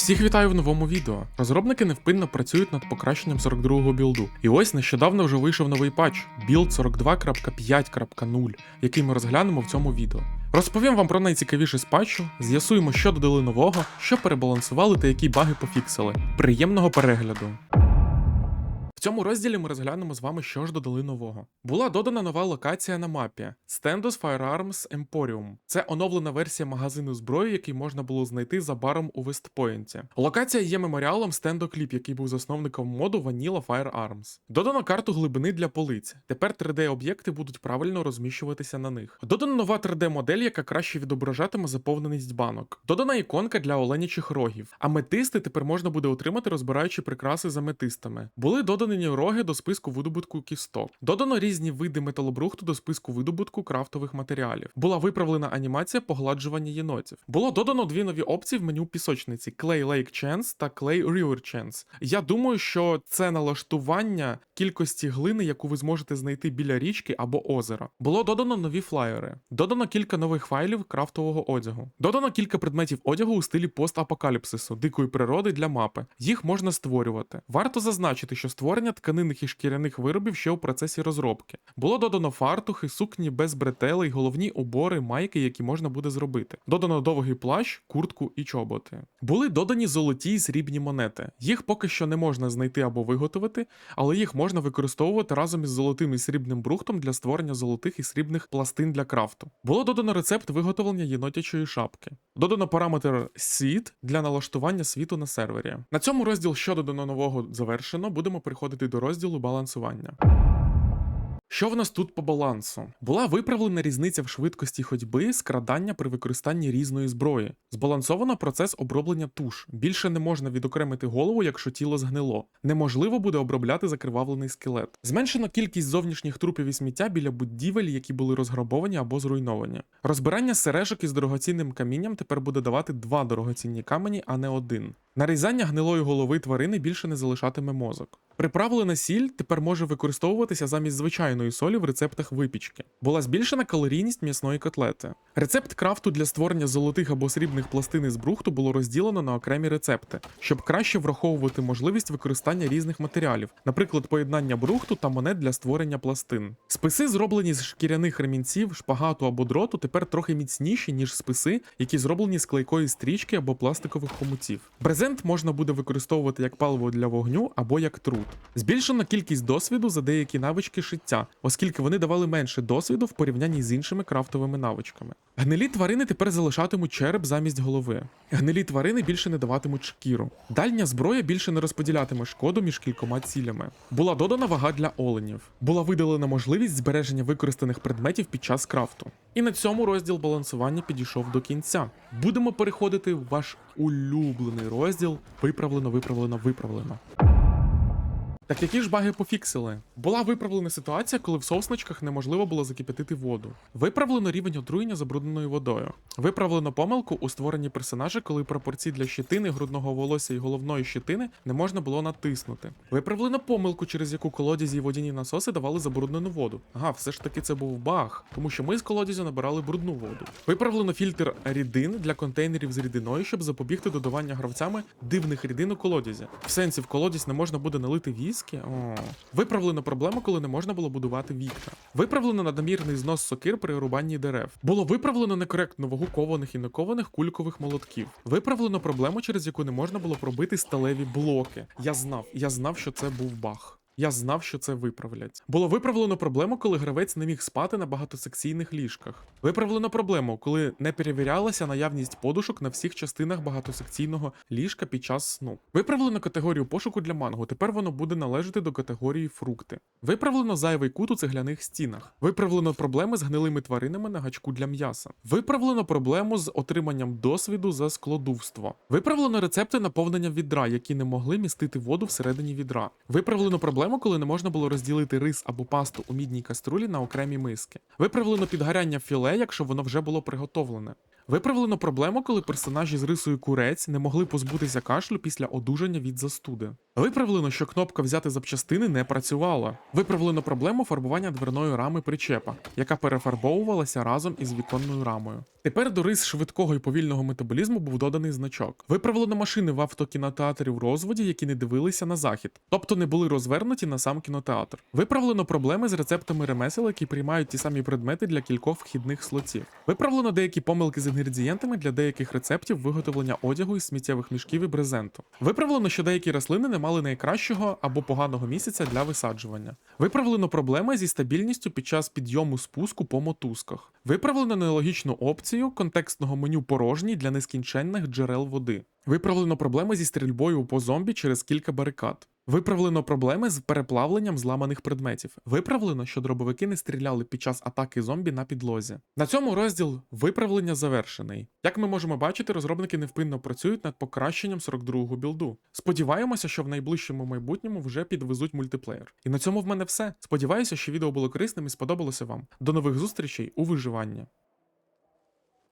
Всіх вітаю в новому відео. Розробники невпинно працюють над покращенням 42-го білду. І ось нещодавно вже вийшов новий патч білд 42.5.0, який ми розглянемо в цьому відео. Розповім вам про найцікавіше з патчу, з'ясуємо, що додали нового, що перебалансували та які баги пофіксили. Приємного перегляду! В цьому розділі ми розглянемо з вами, що ж додали нового. Була додана нова локація на мапі Standos Firearms Emporium. Це оновлена версія магазину зброї, який можна було знайти за баром у Вестпойнті. Локація є меморіалом Stendo Clip, який був засновником моду Vanilla Firearms. Додано карту глибини для полиць. Тепер 3D-об'єкти будуть правильно розміщуватися на них. Додана нова 3D-модель, яка краще відображатиме заповненість банок. Додана іконка для оленячих рогів. Аметисти тепер можна буде отримати, розбираючи прикраси з аметистами. Були додані роги до списку видобутку кісток. Додано різні види металобрухту до списку видобутку крафтових матеріалів. Була виправлена анімація погладжування єнотів. Було додано дві нові опції в меню пісочниці: Clay Lake Chance та Clay River Chance. Я думаю, що це налаштування кількості глини, яку ви зможете знайти біля річки або озера. Було додано нові флаєри. Додано кілька нових файлів крафтового одягу. Додано кілька предметів одягу у стилі постапокаліпсису, дикої природи для мапи. Їх можна створювати. Варто зазначити, що створення тканинних і шкіряних виробів ще у процесі розробки. Було додано фартухи, сукні без бретелей, головні убори, майки, які можна буде зробити. Додано довгий плащ, куртку і чоботи. Були додані золоті і срібні монети. Їх поки що не можна знайти або виготовити, але їх можна використовувати разом із золотим і срібним брухтом для створення золотих і срібних пластин для крафту. Було додано рецепт виготовлення єнотячої шапки. Додано параметр світ для налаштування світу на сервері. На цьому розділ, що додано нового, завершено. Будемо переходити до розділу балансування. Що в нас тут по балансу? Була виправлена різниця в швидкості ходьби, скрадання при використанні різної зброї. Збалансовано процес оброблення туш. Більше не можна відокремити голову, якщо тіло згнило. Неможливо буде обробляти закривавлений скелет. Зменшено кількість зовнішніх трупів і сміття біля будівель, які були розграбовані або зруйновані. Розбирання сережок із дорогоцінним камінням тепер буде давати два дорогоцінні камені, а не один. Нарізання гнилої голови тварини більше не залишатиме мозок. Приправлена сіль тепер може використовуватися замість звичайної солі в рецептах випічки. Була збільшена калорійність м'ясної котлети. Рецепт крафту для створення золотих або срібних пластин із брухту було розділено на окремі рецепти, щоб краще враховувати можливість використання різних матеріалів, наприклад, поєднання брухту та монет для створення пластин. Списи, зроблені з шкіряних ремінців, шпагату або дроту, тепер трохи міцніші, ніж списи, які зроблені з клейкої стрічки або пластикових хомутів. Брезент можна буде використовувати як паливо для вогню або як труд. Збільшена кількість досвіду за деякі навички шиття, оскільки вони давали менше досвіду в порівнянні з іншими крафтовими навичками. Гнилі тварини тепер залишатимуть череп замість голови. Гнилі тварини більше не даватимуть шкіру. Дальня зброя більше не розподілятиме шкоду між кількома цілями. Була додана вага для оленів. Була видалена можливість збереження використаних предметів під час крафту. І на цьому розділ балансування підійшов до кінця. Будемо переходити в ваш улюблений розділ Виправлено, виправлено, виправлено. Так які ж баги пофіксили? Була виправлена ситуація, коли в сосничках неможливо було закипятити воду. Виправлено рівень отруєння забрудненою водою. Виправлено помилку у створенні персонажа, коли пропорції для щитини, грудного волосся і головної щитини не можна було натиснути. Виправлено помилку, через яку колодязі і водяні насоси давали забруднену воду. Ага, все ж таки це був баг, тому що ми з колодязю набирали брудну воду. Виправлено фільтр рідин для контейнерів з рідиною, щоб запобігти додавання гравцями дивних рідин у колодязі. В сенсі в колодязь не можна буде налити віскі. О. Виправлено проблему, коли не можна було будувати вікна. Виправлено надмірний знос сокир при рубанні дерев. Було виправлено некоректну вагу кованих і некованих кулькових молотків. Виправлено проблему, через яку не можна було пробити сталеві блоки. Я знав, я знав, що це був баг. Я знав, що це виправлять. Було виправлено проблему, коли гравець не міг спати на багатосекційних ліжках. Виправлено проблему, коли не перевірялася наявність подушок на всіх частинах багатосекційного ліжка під час сну. Виправлено категорію пошуку для манго. Тепер воно буде належати до категорії фрукти. Виправлено зайвий кут у цегляних стінах. Виправлено проблеми з гнилими тваринами на гачку для м'яса. Виправлено проблему з отриманням досвіду за складувство. Виправлено рецепти наповнення відра, які не могли містити воду всередині відра. Виправлено проблему, коли не можна було розділити рис або пасту у мідній каструлі на окремі миски. Виправлено підгоряння філе, якщо воно вже було приготовлене. Виправлено проблему, коли персонажі з рисою курець не могли позбутися кашлю після одужання від застуди. Виправлено, що кнопка взяти запчастини не працювала. Виправлено проблему фарбування дверної рами причепа, яка перефарбовувалася разом із віконною рамою. Тепер до рис швидкого і повільного метаболізму був доданий значок. Виправлено машини в автокінотеатрі в розводі, які не дивилися на захід, тобто не були розвернуті на сам кінотеатр. Виправлено проблеми з рецептами ремесел, які приймають ті самі предмети для кількох вхідних слотів. Виправлено деякі помилки з інгредієнтами для деяких рецептів виготовлення одягу із сміттєвих мішків і брезенту. Виправлено, що деякі рослини не мали найкращого або поганого місяця для висаджування. Виправлено проблеми зі стабільністю під час підйому спуску по мотузках. Виправлено нелогічну опцію контекстного меню порожній для нескінченних джерел води. Виправлено проблеми зі стрільбою по зомбі через кілька барикад. Виправлено проблеми з переплавленням зламаних предметів. Виправлено, що дробовики не стріляли під час атаки зомбі на підлозі. На цьому розділ виправлення завершений. Як ми можемо бачити, розробники невпинно працюють над покращенням 42-го білду. Сподіваємося, що в найближчому майбутньому вже підвезуть мультиплеєр. І на цьому в мене все. Сподіваюся, що відео було корисним і сподобалося вам. До нових зустрічей у виживанні.